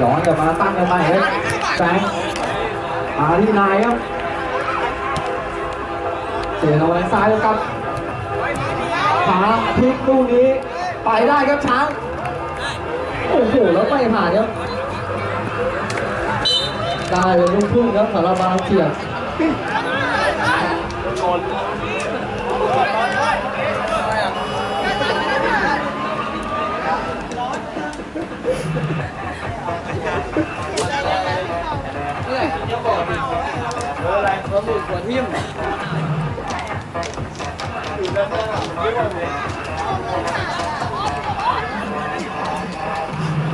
ย้อนกลับมาตั้งกันไปเฮ้ยแซงมาที่นายครับเสียเอาแวนซ้ายแล้วครับขาพลิกลูกนี้ ไปได้ครับช้างโอ้โหแล้วไม่ผ่านครับได้เลยลูกพึ่งครับสารบาเสียบ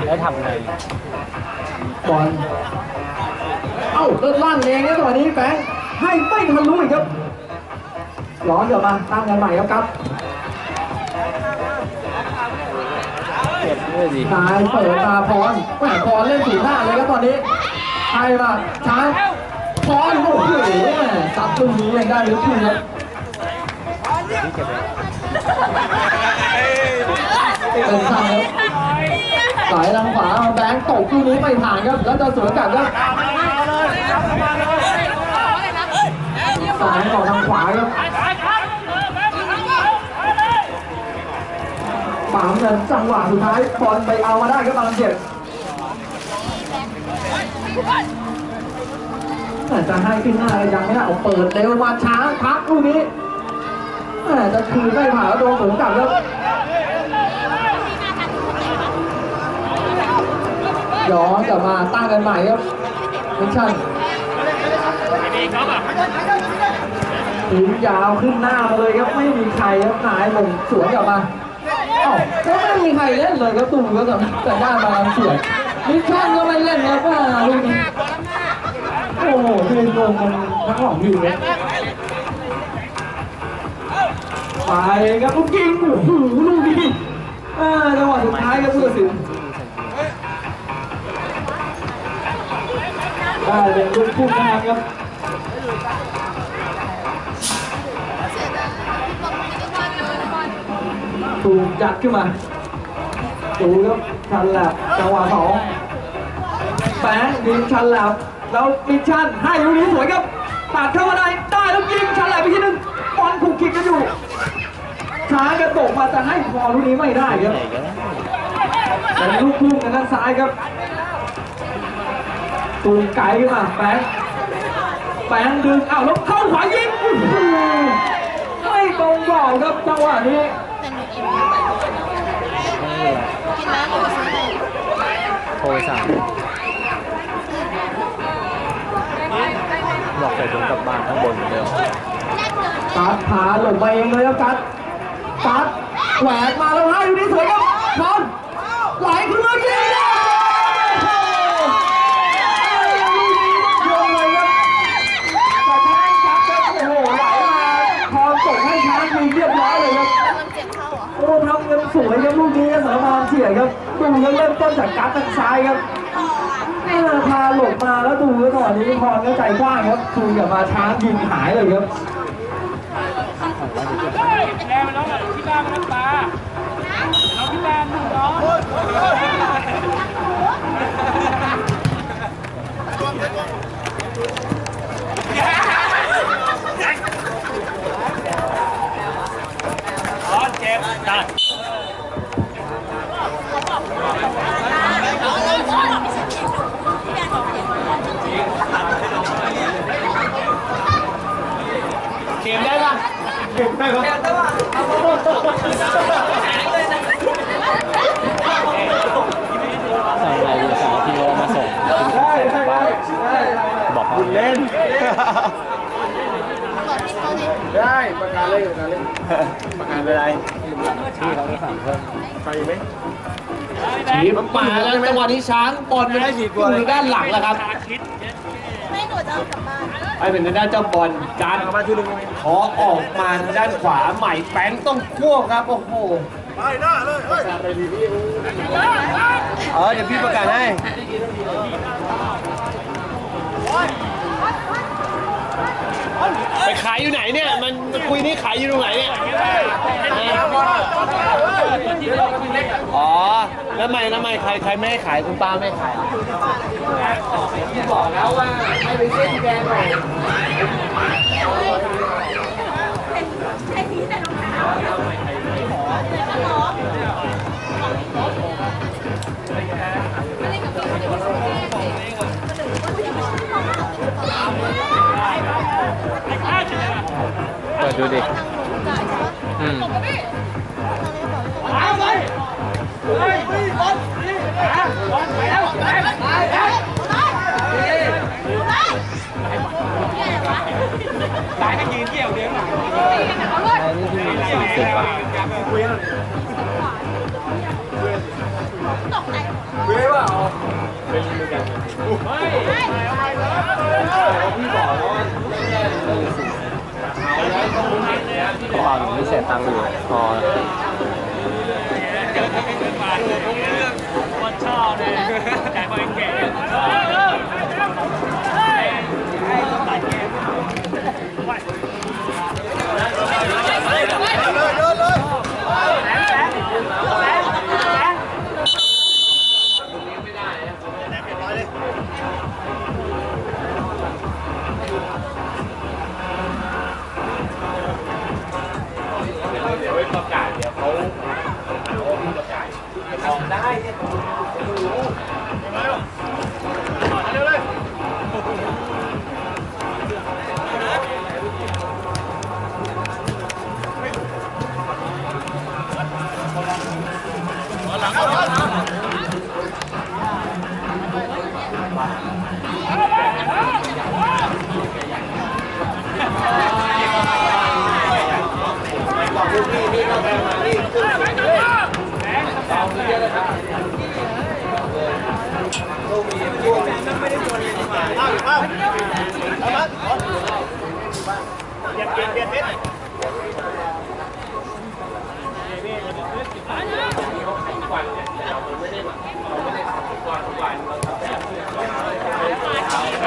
แล้วทำไงบอลเอ้าเลิศลั่นเองนะตอนนี้แบงค์ให้ไม่ทะลุอีกครับย้อนกลับมาตั้งกันใหม่ครับครับเก็บด้วยดินายเปิดมาพรแหมพรเล่นถูหน้าเลยครับตอนนี้ใครมาช้าง พรโอ้โหสับตรงนี้ยังได้หรือเปล่าครับเก็บไว้เป็นทางครับสายทางขวาแบงค์ตกลูกนี้ไม่ผ่านครับ แล้วจะสวนกลับครับสายออทางขวาครับปามเงินจังหวะสุดท้ายบอลไปเอามาได้ครับบางเจ็บ จะให้ขึ้นหน้าก็ยังไม่ได้เอาเปิดเร็วมาช้าพักลูกนี้แหม่จะคืนไม่ผ่านแล้วโดนสวนกลับครับย้อนกลับมาตั้งกันใหม่ครับมิชชั่นถึงยาวขึ้นหน้ามาเลยครับไม่มีใครครับนายลงสวนกลับมาเอ้าก็ไม่มีใครเล่นเลยครับตูก็แต่แต่ได้มาเสียมิชชั่นก็ไม่เล่นครับว่าลูกนี้ โอ้โหยืนงงกันทั้งสองทีมเลยไปครับลูกยิงโอ้โหลูกนี้อ่าจังหวะสุดท้ายครับผู้ตัดสินได้เป็นลูกคู่กลาครับถูกยัดขึ้นมาดูครับชันแลบจังหวะสองแบงค์ยิงชันแลบ แล้วมิชชั่นให้ลูกนี้สวยครับตัดเข้ามาได้ได้แล้วยิงชันแลบไปทีนึงบอลถูกคิกกันอยู่ช้ากระตกมาแต่ให้พอลูกนี้ไม่ได้ครับเป็นลูกพุ่งทางด้านซ้ายครับตูนไกลขึ้นมาแบงแบงดึงอ้าวแล้วเข้าขวายิงไม่ตรงกรอบครับจังหวะนี้โทรสั่ง บอกใส่ถุงกลับบ้านข้างบนเหมือนเดิมตัดขาหลงไปเองเลยครับกัดตัดแหวกมาแล้วให้อยู่นี่สวยครับบอลไหลขึ้นมายิงเลยโยนเลยครับแต่แทงจับครับโอ้โหไหลมาพรส่งให้ช้างยิงเรียบร้อยเลยครับโอ้ทำเงินสวยครับลูกนี้สารพานเสียครับดูแล้วเริ่มต้นจากการทางซ้ายครับเออพาหลบมาแล้วดูแล้วตอนนี้พ รก็ใจกว้างครับคุยกับมาช้างยิงหายเลยครับแรงมันน้องอะที่บ้านมันน้ำตาน้องที่บ้านน้องอ๋อเจ็บจัดเกมได้ป่ะเกมได้ป่ะ สั่งอะไรอยู่สั่งพี่โอมาส่งได้ได้ได้ได้บอกเขาเล่น ได้ประกาศเลยประกาศเลยประกาศอะไรพี่เขาจะสั่งเพิ่มไปไหมทีมป่าแล้วจังหวะนี้ช้างบอลมันอยู่ด้านหลังแล้วครับ ไม่หนูจะเอากลับบ้านไปเป็นทางด้านเจ้าบอลการเอามาทีหนึงขอออกมาทางด้านขวาใหม่แป้งต้องควบครับโอ้โหไปหน้าเลยเฮ้ยเออเดี๋ยวพี่ประกาศให้เไปขายอยู่ไหนเนี่ยมันมันคุยนี่ขายอยู่ตรงไหนเนี่ยอ๋อแล้วทำไมแล้วทำไมใครใครไม่ให้ขายคุณป้าไม่ให้ขายบอกแล้วว่าให้ไปเส้นแดงหน่อยเปิด ดูดิอืมสายก็ยืนเกี่ยวเดียวอันนี้ที่มีสี่สิบอะเว้ยว่าก ระเป๋าหนูไม่เสียตังค์อยู่พอคนชอบเลย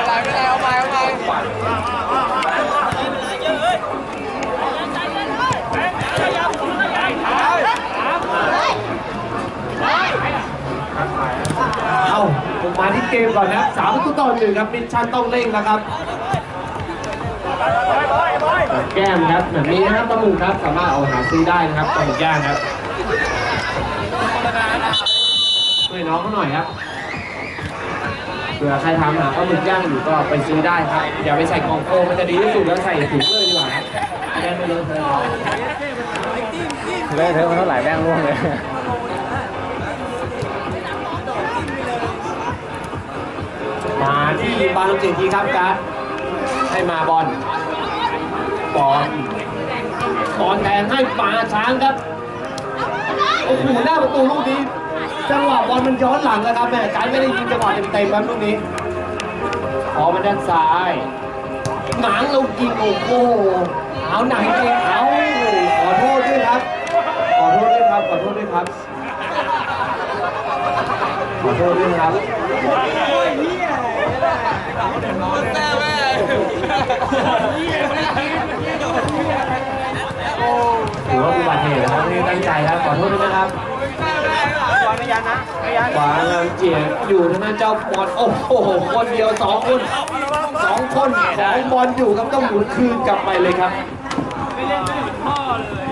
จ่ายบริแก่เอ้าผมมาที่เกมก่อนนะสามประตูต่อหนึ่งครับมิชชั่นต้องเร่งนะครับ แก้มครับแบบนี้นะครับปลาหมึกครับสามารถเอาหาซื้อได้นะครับปลาหมึกย่างครับ ช่วยน้องเขาหน่อยครับเผื่อใครทำหาปลาหมึกย่างอยู่ก็ไปซื้อได้ครับ อย่าไปใส่กล่องโฟมมันจะดีที่สุดแล้วใส่ถุงเลยดีกว่าครับจะได้ไม่เลอะเทอะเลยเธอะมันเท่าไหร่แม่งร่วงเลยมาที่บาลงเจทีครับการดให้มาบอลบอลบอลแทงให้ปาช้างครับโอ้โหหน้าประตูลูกนี้ จังหวะบอลมันย้อนหลังนะครับแม่การดไม่ได้ยิงจังหวะเต็มๆครับลูกนี้ออกมาด้านซ้ายหนังเรากินโอ้โหเอาหนังเองเอาขอโทษด้วยครับ ขอโทษด้วยครับ ขอโทษด้วยครับ ขอโทษด้วยครับถือว่าอุบัติเหตุนะครับไม่ได้ตั้งใจครับ ขอโทษด้วยนะครับ วางยันนะวางงานเจียอยู่ทางนั้นเจ้าบอลโอ้โหคนเดียวสองคนสองคนของบอลอยู่ครับต้องหมุนคืนกลับไปเลยครับไม่เล่นไม่ถึงพ่อเลย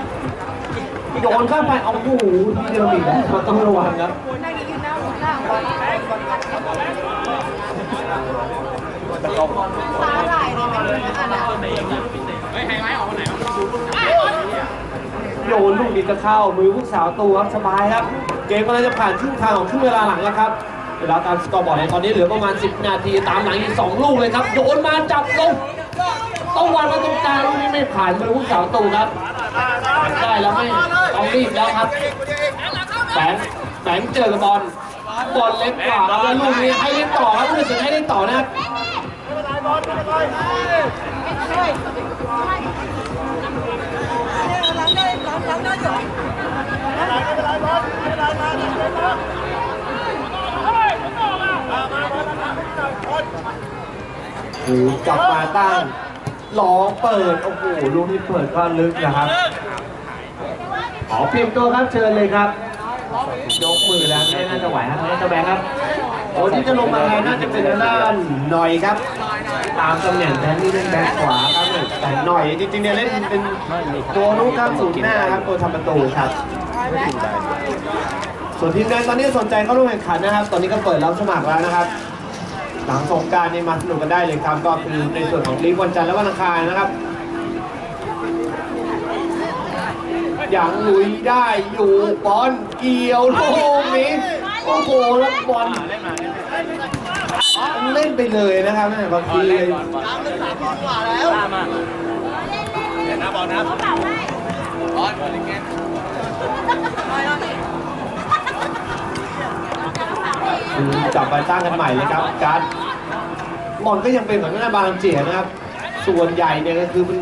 โยนเข้าไปเอาโอ้โหที่เดิมอีกแล้วเราต้องระวังครับสาหร่ายเนี่ยเป็นอันนั้นเฮ้ยไฮไลท์ออกวันไหนวะ โยนลูกนี้ก็เข้ามือผู้สาวตัวครับสบายครับ เกมกำลังจะผ่านครึ่งทางของครึ่งเวลาหลังแล้วครับเวลาตามสกอร์บอร์ดในตอนนี้เหลือประมาณ 10 นาทีตามหลังอีก 2 ลูกเลยครับ โยนมาจับลงต้องวางมาตรงกลางลูกนี้ไม่ผ่านมือผู้สาวตูครับได้แล้วไม่ต้องรีบแล้วครับแบงแบงเจอกับบอลบอลเล็กกว่าแล้วลูกนี้ให้เล่นต่อครับผู้ตัดสินให้เล่นต่อนะครับ ถูกจับมาตั้งลองเปิด โอ้โห ลูกนี้เปิดก็ลึกนะครับ ขอเปลี่ยนตัวครับเชิญเลยครับ ยกมือแล้วไม่น่าจะไหวครับน่าจะแบงครับโอ้ที่จะลงมาน่าจะเป็นทางด้านหน่อยครับ ตามตำแหน่งแทนที่เล่นแบ็คขวาครับแต่หน่อยจริงๆเนี่ยเล่นเป็นตัวลูกข้ามศูนย์หน้าครับตัวทำประตูครับ ส่วนทีมงานตอนนี้สนใจเข้าร่วมแข่งขันนะครับ ตอนนี้ก็เปิดรับสมัครแล้วนะครับ หลังสงกรารนี่มาสนุกกันได้เลยครับ ก็คือในส่วนของลีกวันจันทร์และวันอังคารนะครับ อย่างลุยได้อยู่บอลเกี่ยวลูกนี้โอ้โหแล้วบอลเล่นไปเลยนะครับแม่บางที จับไปสร้างกันใหม่เลยครับ การบอลก็ยังเป็นเหมือนหน้าบางเจียนะครับ ส่วนใหญ่เนี่ยก็คือมัน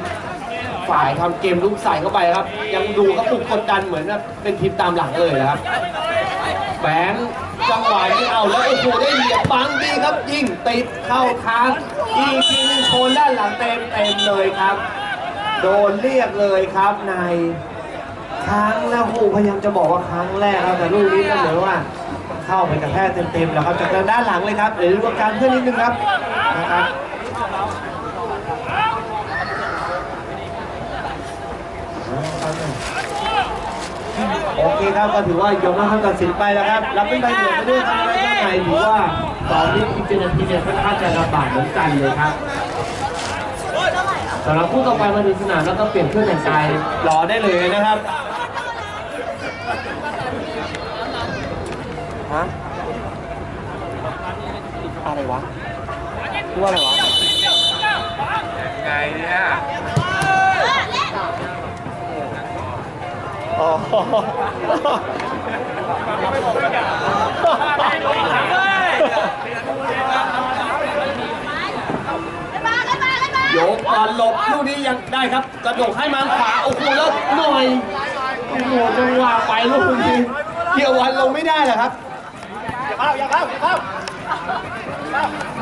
ฝ่ายทำเกมลุกใส่เข้าไปครับ ยังดูเขาปลุกกดดันเหมือนเป็นทีมตามหลังเลยนะครับแบงจังหวะนี้เอาแล้วโอ้โหได้เหยียบบังดีครับยิงติดเข้าทางอีกทีนึงโชนด้านหลังเต็มเต็มเลยครับ โดนเรียกเลยครับใน ครั้งแล้วโอ้พยายามจะบอกว่าครั้งแรกครับแต่ลูกนี้ก็เหมือนว่า เข้าไปกระแทกเต็มๆแล้วครับจากทางด้านหลังเลยครับเดี๋ยวดูอาการเพื่อนนิดนึงครับนะครับโอเคครับก็ถือว่ายอมรับคำตัดสินไปแล้วครับ รับเป็นใบเหลืองไปด้วยครับและด้านในถือว่าตอนนี้อีกเป็นนาทีเนี่ยค่อนข้างจะลำบากเหมือนกันเลยครับสำหรับผู้ต่อไปมาถึงสนามแล้วก็เปลี่ยนเครื่องแต่งกายรอได้เลยนะครับ อะไรวะพูดว่าอะไรวะไงเนี่ยอ๋อโยกบอลหลบลูกนี้ยังได้ครับกระโดดให้มาขวาโอ้โหแล้วหน่อยโอ้โหจังหวะไปลูกนี้เกี่ยววันลงไม่ได้เหรอครับอย่าเข้าอย่าเข้าอย่าเข้า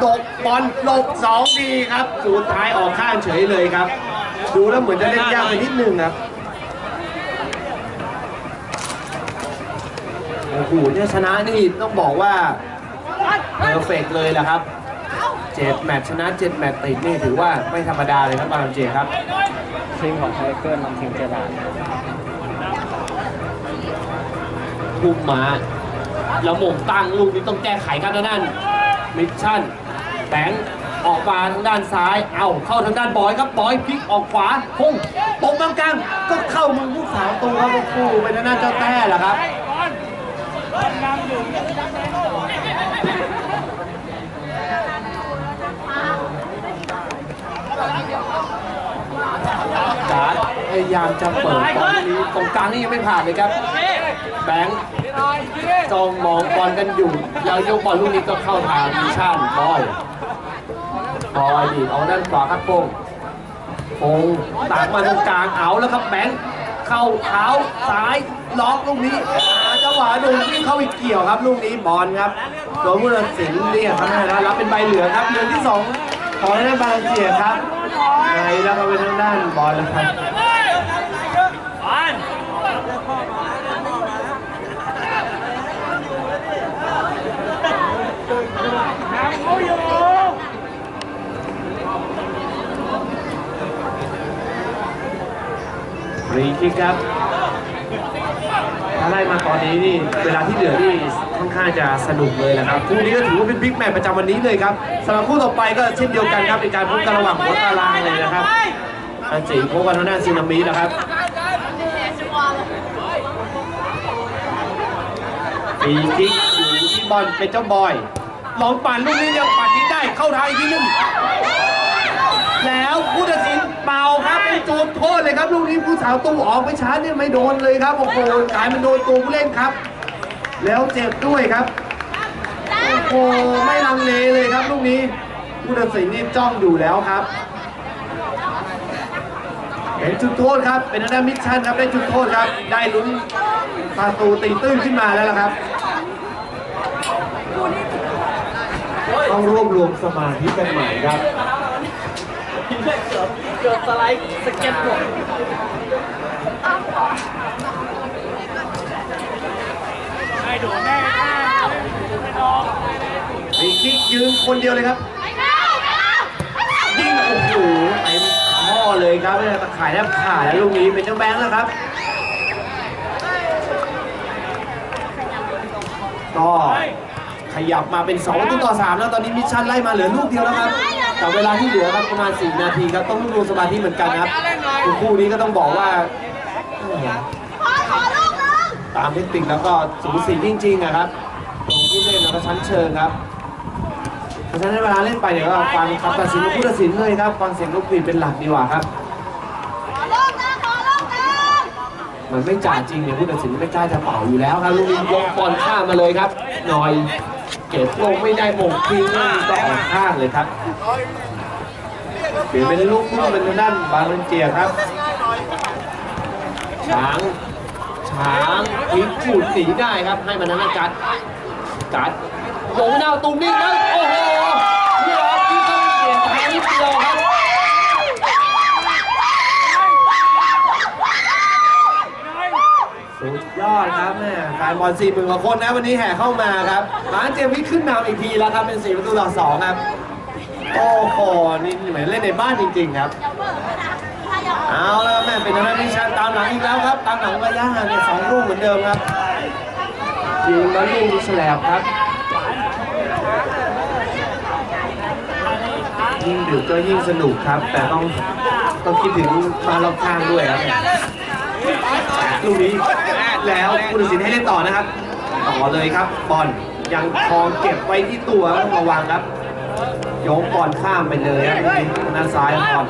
ดกบอลหลบสองดีครับสุดท้ายออกข้างเฉยเลยครับ ดูแล้วเหมือนจะเล่นยากไปนิดนึงครับโอ้โหเนี่ยชนะนี่ต้องบอกว่าเพอร์เฟกเลยแหละครับเจ็ดแมตช์ชนะเจ็ดแมตช์ติดนี่ถือว่าไม่ธรรมดาเลยครับบางเจครับทีมของไทเกอร์นำทีมเจดานพุ่มมาแล้วหม่งตั้งลูกนี้ต้องแก้ไขกันนะนั่น มิชชั่นแบงค์ออกมาทางด้านซ้าย เอาเข้าทางด้านบอยครับบอยพลิกออกขวาพุ่งตรงกลางกลางก็เข้ามือผู้สาวตัวครับคู่เป็นหน้านเจ้าแต้แหละครับ พยายามจะเปิดบอลนี้ตรงกลางนี่ยังไม่ผ่านเลยครับ แบงค์จ้องมองบอลกันอยู่แล้วยกบอลลูกนี้ก็เข้าทางมิชชันบอยบอยดีเอาด้านขวาครับโป้งโป้งตักมาตรงกลางเอาแล้วครับแบงค์เข้าเท้าซ้ายล็อกลูกนี้จังหวะดนวิ่งเข้าไปเกี่ยวครับ ลูกนี้บอลครับโดนผู้ตัดสินเรียกครับนะรับเป็นใบเหลืองครับเหลืองที่สองของทางด้านบาลเจียครับในแล้วก็เป็นทางด้านบอลแล้วครับ ฟ รีคิกครับถ้าไล่มาตอนนี้นี่เวลาที่เหลือนี่ค่อนข้างจะสนุกเลยนะครับคู่นี้ก็ถือว่าเป็นบิ๊กแมตช์ประจำวันนี้เลยครับสำหรับคู่ต่อไปก็เช่นเดียวกันครับเป็นการพบกันระหว่างหัวตารางเลยนะครับอันจีพบกันทางด้านซีนามินะครับฟรีคิกอยู่ที่บอลเป็นเจ้าบอย ลองปั่นลูกนี้ยังปั่นยิงได้เข้าทางอีกทีหนึง แล้วผู้ตัดสินเป่าครับเป็น โจมโทษเลยครับลูกนี้ผู้สาวตู้ออกไปช้าเนี่ยไม่โดนเลยครับโอ้โหกลายเป็นโดนตัวผู้เล่นครับ แล้วเจ็บด้วยครับโอ้โหไม่ลังเลเลยครับลูกนี้ผู้ตัดสินนี่จ้องอยู่แล้วครับเป็นจุดโทษครับ เป็นทางด้านมิชชั่นครับได้จุดโทษครับ ได้ลุ้นประตูตีตื้นขึ้นมาแล้วล่ะครับต้องรวบรวมสมาธิกันใหม่ครับ เกิดสไลด์สเก็ตบอร์ดไอ้ดูแม่ข้าไม่ลองมีคิกยืนคนเดียวเลยครับยิงโอ้โหเต็มข้อเลยครับเนี่ยตะข่ายแทบขาดแล้วลูกนี้เป็นเจ้าแบงค์แล้วครับ ก็ขยับมาเป็น2ประตูต่อ 3 แล้วตอนนี้มิชชั่นไล่มาเหลือลูกเดียวแล้วครับ แต่เวลาที่เหลือครับประมาณ4นาทีครับต้องรวมสมาธิเหมือนกันครับคู่นี้ก็ต้องบอกว่าตามเทคนิคแล้วก็สูสีจริงๆนะครับตรงผู้เล่นแล้วก็ชั้นเชิงครับเพราะฉะนั้นเวลาเล่นไปเนี่ยก็ฟังคำตัดสินของผู้ตัดสินเลยครับฟังเสียงลูกปีเป็นหลักดีกว่าครับมันไม่จ่าจริงเนี่ยผู้ตัดสินไม่กล้าจะเป่าอยู่แล้วครับลูกนี้ยกบอลข้ามมาเลยครับหน่อย เก็บลงไม่ได้มงทิ้งไม่มีต่ออกข้างเลยครับเปลี่ยนเป็นลูกพุ่งเป็นด้านบางเลนเจียครับ ช้างช้างพลิกฉูดหนีได้ครับ ให้มันั้นกัดกัดลงหน้าตุ้มนี่นะโอ้โหนี่ครับที่ต้องเปลี่ยนทางนิดเดียวครับ สุด ยอดครับแม่แฟนบอลสี่หมื่นกว่าคนนะวันนี้แห่เข้ามาครับร้านเจมส์วิทขึ้นนำอีกทีแล้วครับเป็นสี่ประตูต่อสองครับ โอ้โห นี่เหมือนเล่นในบ้านจริง ๆ ครับ เอาแล้วแม่เป็นทางด้านนิชานตามหลังอีกแล้วครับ ตามหลังระยะห่างเนี่ยสองลูกเหมือนเดิมครับยิงแล้วลูกแฉลบครับยิ่งดึกก็ยิ่งสนุกครับ แต่ต้องต้องคิดถึงมานรอบข้างด้วยครับลูกนี้ แล้วผู้ตัดสินให้เล่นต่อนะครับ ต่อเลยครับบอลยังคองเก็บไว้ที่ตัวต้องระวังครับโยกบอลข้ามไปเลยครับหน้าซ้ายของบอล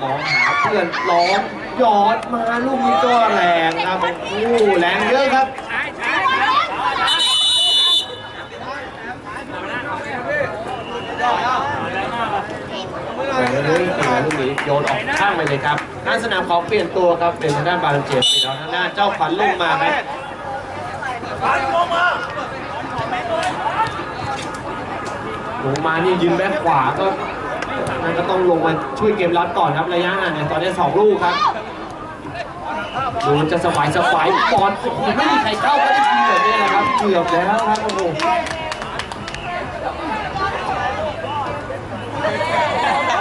มองหาเพื่อนร้องยอดมาลูกนี้ก็แรงครับโอ้โหแรงเยอะครับแต่เรื่องเลยลูกนี้โยนออกข้างไปเลยครับ หน้าสนามขอเปลี่ยนตัวครับเป็นทางด้านบาลเจสเป็นทางด้านเจ้าขวัญลงมาครับลงมานี่ยืนแบ็คขวาก็นั่นก็ต้องลงมาช่วยเกมรับก่อนครับระยะห่างเนี่ยตอนนี้สองลูกครับดูจะสบายสบายบอลโอ้โหไม่มีใครเข้าก็ได้ยิงแบบนี้นะครับเกือบแล้วครับโอ้โห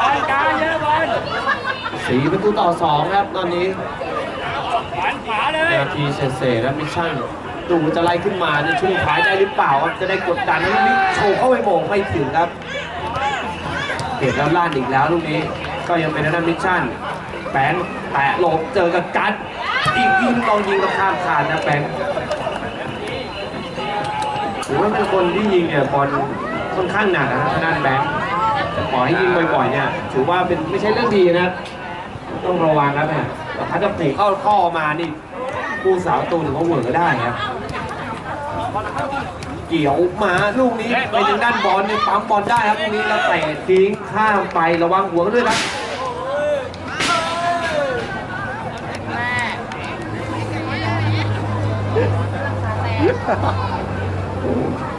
บอลกลางเยอะบอล สี่ประตูต่อสองครับตอนนี้ขวานขวาเลยนาทีเศษๆแล้วมิชชั่นดูจะไล่ขึ้นมาในช่วงท้ายได้หรือเปล่าครับจะได้กดดันให้มิกโชว์เข้าไปโมงไม่ถึงครับเก็บแล้วล่านอีกแล้วลูกนี้ ก็ยังเป็นทางด้านมิชชั่นแบงค์แตะหลบเจอกับกัดอีกยิงลองยิงกับข้ามคานนะแบงค์ถือว่าเป็นคนที่ยิงเนี่ยบอลค่อนข้างหนักนะทางด้านแบงค์แต่ขอให้ยิงบ่อยๆเนี่ยถือว่าเป็นไม่ใช่เรื่องดีนะครับ ต้องระวังครับเนี่ยแต่ถ้าจะปลีกเข้าข้อมานี่ผู้สาวตูนถึงเขาเหวอได้ครับ เกี่ยวมาลูกนี้ไปทางด้านบอลนี่ปั๊มบอลได้ครับลูกนี้แล้วเตะทิ้งข้ามไประวังหัวด้วยครับ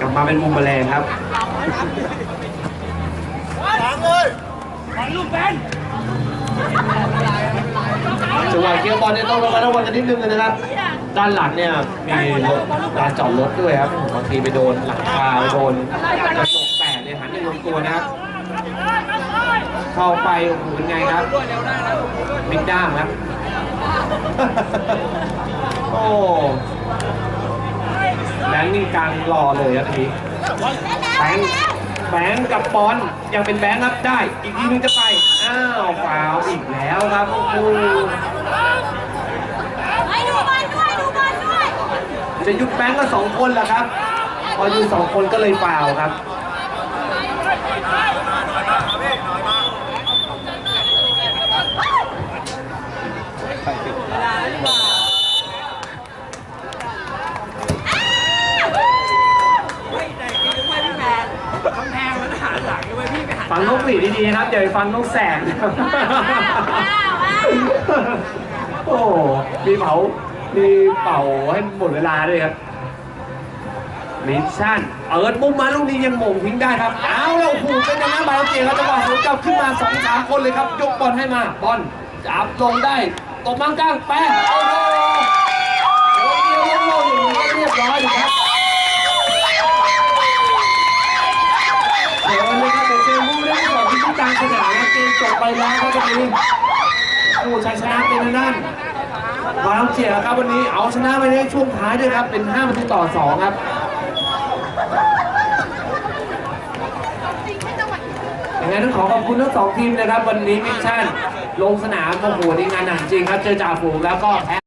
กลับมาเป็นมุมแมลงครับบอลลูกแบน จังหวะเกี่ยวบอลเนี่ยต้องระมัดระวังกันนิดนึงนะครับ ด้านหลังเนี่ยมีรถลานจอดรถด้วยครับบางทีไปโดนหลังคาโดนกระจกแตกเนี่ยหันไปลงตัวนะครับ เข้าไปโอ้โหเป็นไงครับมิกด้ามครับโอ้แบงค์นี่กลางรอเลยครับทีแบงค์แบงค์กับบอลยังเป็นแบงค์ครับได้ อีกทีนึงจะไปาวฟาวล์อีกแล้วครับโอ้โหจะยุบแบงก์ก็สองคนแหละครับ พออยู่สองคนก็เลยฟาวล์ครับ ฟังนกหวีดดีๆครับอย่าไปฟังนกแสกนะครับโอ้โหมีเผา มีเป่าให้หมดเวลาด้วยครับมิชชั่นเอิร์ดมุมมาลูกนี้ยังหม่งทิ้งได้ครับ เอาแล้วโอ้โหเป็นยังไงบาลเจียครับจังหวะสวนกลับขึ้นมาสองสามคนเลยครับ ยกบอลให้มาบอลจับลงได้ตบมังกลางแปะโอ้โหโอ้เดียวโล่งๆอย่างนี้ก็เรียบร้อยเลยครับเดี๋ยววันนี้ครับ เดี๋ยวเจอมุมเล่นก่อนที่กลางสนามนะเกมจบไปแล้วครับวันนี้โอ้ชัยชนะเป็นทางด้านบาลเจียครับวันนี้เอาชนะไปในช่วงท้ายด้วยครับ เป็น5ประตูต่อ 2 ครับยังไงต้องขอขอบคุณทั้งสองทีมนะครับ วันนี้มิชชั่นลงสนามโอ้โหนี่งานหนักจริงครับ เจอจ่าฝูงแล้วก็แพ้